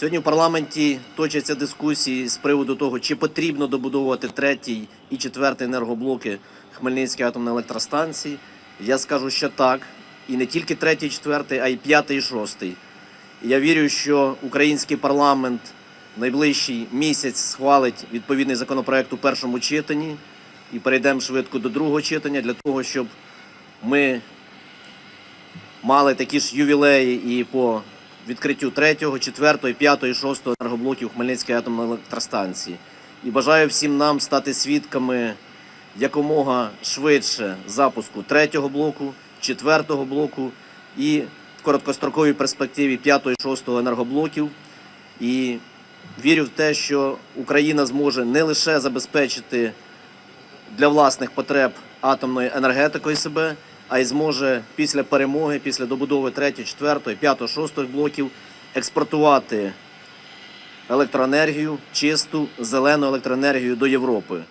Сьогодні в парламенті точаться дискусії з приводу того, чи потрібно добудовувати третій і четвертий енергоблоки Хмельницької атомної електростанції. Я скажу, що так. І не тільки третій, і четвертий, а й п'ятий і шостий. Я вірю, що український парламент в найближчий місяць схвалить відповідний законопроект у першому читанні і перейдемо швидко до другого читання для того, щоб ми мали такі ж ювілеї і по відкриттю третього, четвертого, п'ятого і шостого енергоблоків Хмельницької атомної електростанції. І бажаю всім нам стати свідками якомога швидше запуску третього блоку, четвертого блоку і в короткостроковій перспективі п'ятого і шостого енергоблоків. І вірю в те, що Україна зможе не лише забезпечити для власних потреб атомною енергетикою себе, а й зможе після перемоги, після добудови 3, 4, 5, 6 блоків експортувати електроенергію, чисту зелену електроенергію до Європи.